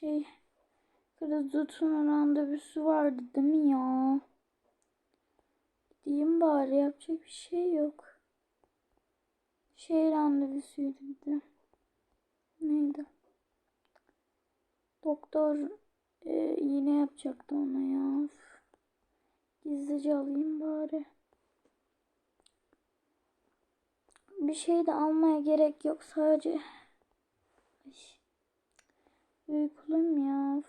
Şey Kırızut'un randevusu vardı değil mi ya? Gideyim bari yapacak bir şey yok. Şey randevusuydu bir de. Neydi? Doktor e, iğne yapacaktı ona ya. Gizlice alayım bari. Bir şey de almaya gerek yok sadece. Ay. Uykuluyum ya.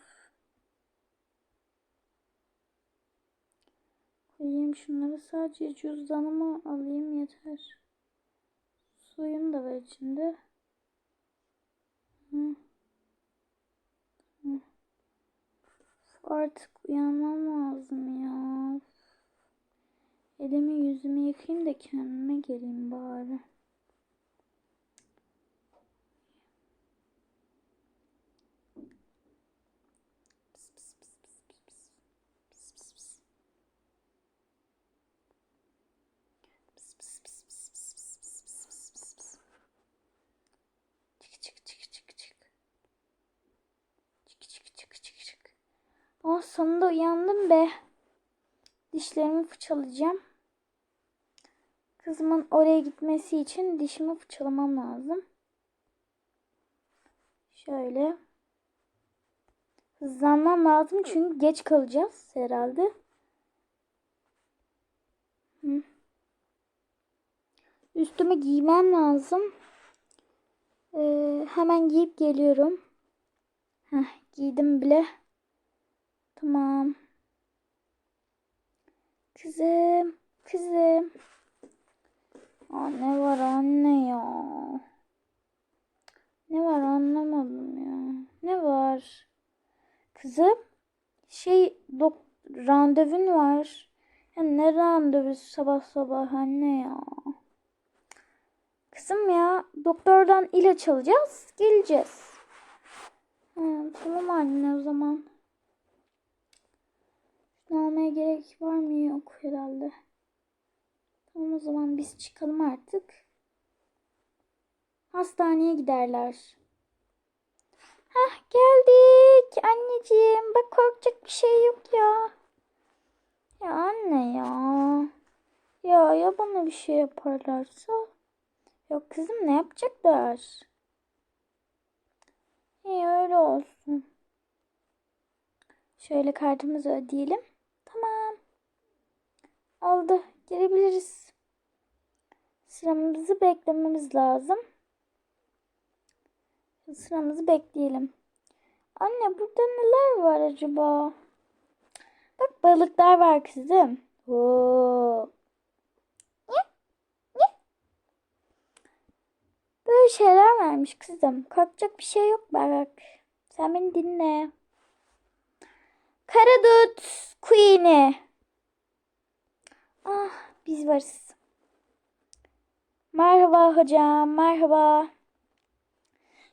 Koyayım şunları sadece cüzdanımı alayım yeter. Suyum da var içinde. Hı. Hı. Artık uyanmam lazım ya. Elimi yüzümü yıkayayım da kendime geleyim bari. Sonunda uyandım be. Dişlerimi fırçalayacağım. Kızımın oraya gitmesi için dişimi fırçalamam lazım. Şöyle. Hızlanmam lazım çünkü geç kalacağız herhalde. Hı. Üstümü giymem lazım. Ee, hemen giyip geliyorum. Heh, giydim bile. Tamam. Kızım, kızım. Aa, ne var anne ya? Ne var anlamadım ya. Ne var? Kızım, şey dok randevun var. Ya ne randevusu sabah sabah anne ya? Kızım ya doktordan ilaç alacağız. Geleceğiz. Ha, tamam anne o zaman. Şunu almaya gerek var mı? Yok herhalde. Tamam o zaman biz çıkalım artık. Hastaneye giderler. Hah geldik anneciğim. Bak korkacak bir şey yok ya. Ya anne ya. Ya ya bana bir şey yaparlarsa? Yok kızım ne yapacaklar? İyi öyle olsun. Şöyle kartımızı ödeyelim. Tamam. Oldu. Girebiliriz. Sıramızı beklememiz lazım. Sıramızı bekleyelim. Anne burada neler var acaba? Bak balıklar var kızım. Oo. Böyle şeyler varmış kızım. Korkacak bir şey yok bak. Sen beni dinle. Karadut Queen'i. Ah biz varız. Merhaba hocam merhaba.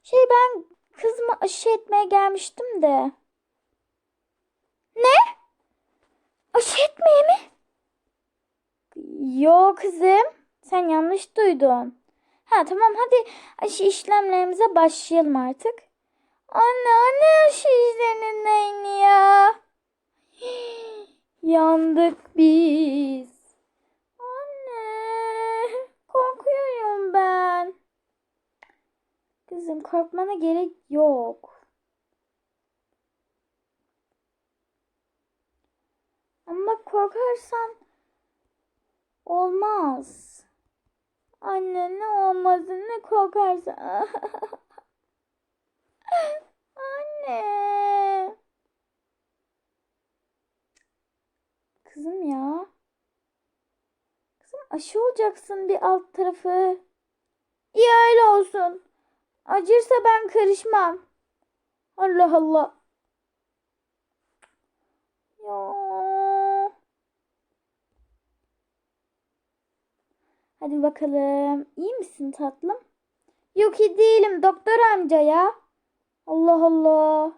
Şey ben kızımı aşı etmeye gelmiştim de. Ne? Aşı etmeye mi? Yo kızım. Sen yanlış duydun. Ha tamam hadi aşı işlemlerimize başlayalım artık. Anne anne aşı işlemlerinin ya. Yandık biz. Anne korkuyorum ben. Kızım korkmana gerek yok. Ama korkarsan olmaz. Anne ne olmasın ne korkarsan. Anne. Kızım ya. Kızım aşı olacaksın bir alt tarafı. İyi öyle olsun. Acırsa ben karışmam. Allah Allah. Ya. Hadi bakalım. İyi misin tatlım? Yok iyi değilim doktor amca ya. Allah Allah.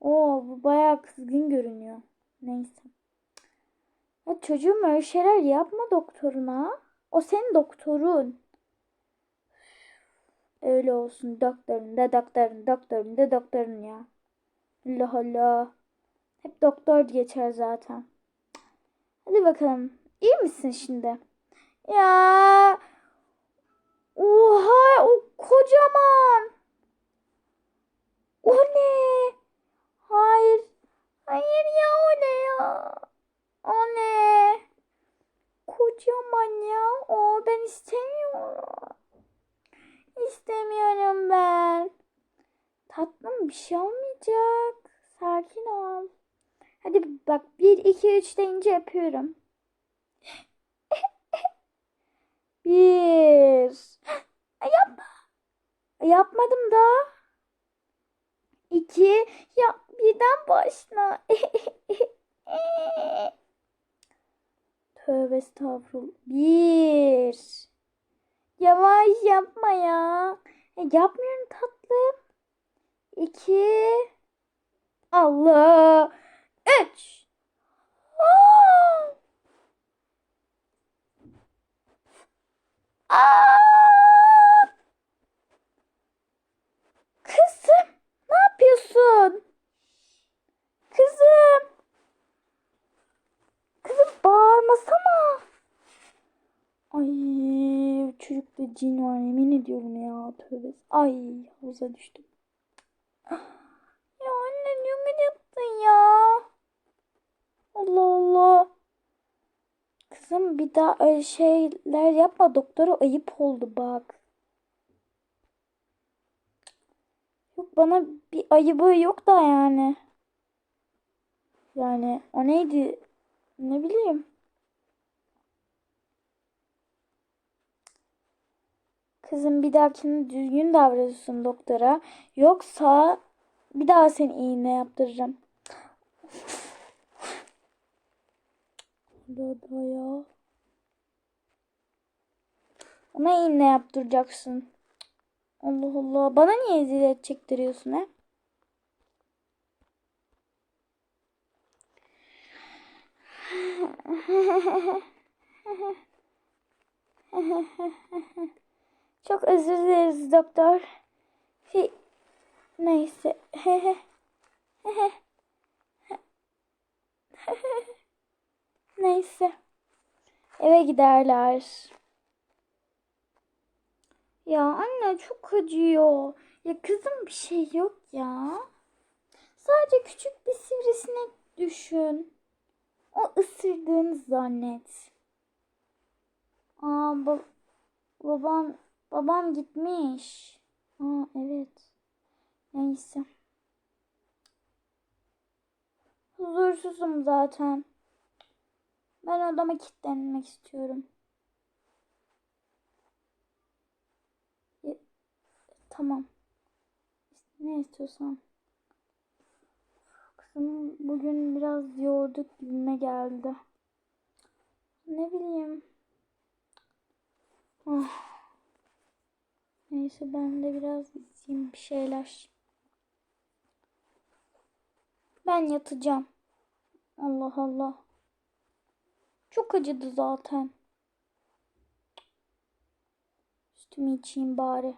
Oo bu bayağı kızgın görünüyor. Neyse. Ya çocuğum öyle şeyler yapma doktoruna. O senin doktorun. Öyle olsun. Doktorun da doktorun, doktorun da doktorun ya. Allah Allah. Hep doktor geçer zaten. Hadi bakalım. İyi misin şimdi? Ya. Oha o kocaman. O ne? Hayır. Hayır ya o ne ya? O ne? Kocaman ya. O ben istemiyorum. İstemiyorum ben. Tatlım bir şey olmayacak. Sakin ol. Hadi bak 1 2 3 deyince yapıyorum. Bir. Ay, Yapma. Yapmadım da. İki. Ya birden başla. Tövbe estağfurullah. Bir. Yavaş yapma ya. ya yapmıyorum tatlım. İki. Allah. Üç. Aa! Aa! Kızım, ne yapıyorsun? Kızım. Kızım bağırmasana. Ay çocukta cin var yemin ediyorum ya tövbe. Ay havuza düştüm. Ya anne ne yaptın ya? Allah Allah. Kızım bir daha öyle şeyler yapma. Doktora ayıp oldu bak. Yok bana bir ayıbı yok da yani. Yani o neydi? Ne bileyim. Kızım bir dahakine düzgün davranıyorsun doktora. Yoksa bir daha seni iğne yaptıracağım. Dada ya. Ona iğne yaptıracaksın. Allah Allah. Bana niye eziyet çektiriyorsun he? Çok özür dileriz doktor. Şey, neyse. neyse. Eve giderler. Ya anne çok acıyor. Ya kızım bir şey yok ya. Sadece küçük bir sivrisinek düşün. O ısırdığını zannet. Aa ba- babam babam gitmiş. Aa evet. Neyse. Huzursuzum zaten. Ben odama kilitlenmek istiyorum. Tamam. Ne istiyorsan. Kızım bugün biraz yorduk gibime geldi. Ne bileyim. Ah. Neyse ben de biraz izleyeyim bir şeyler. Ben yatacağım. Allah Allah. Çok acıdı zaten. Üstümü içeyim bari.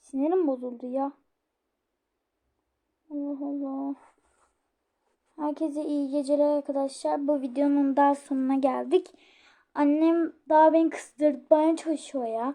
Sinirim bozuldu ya. Allah Allah. Herkese iyi geceler arkadaşlar. Bu videonun daha sonuna geldik. Annem daha beni kızdırmaya çalışıyor ya.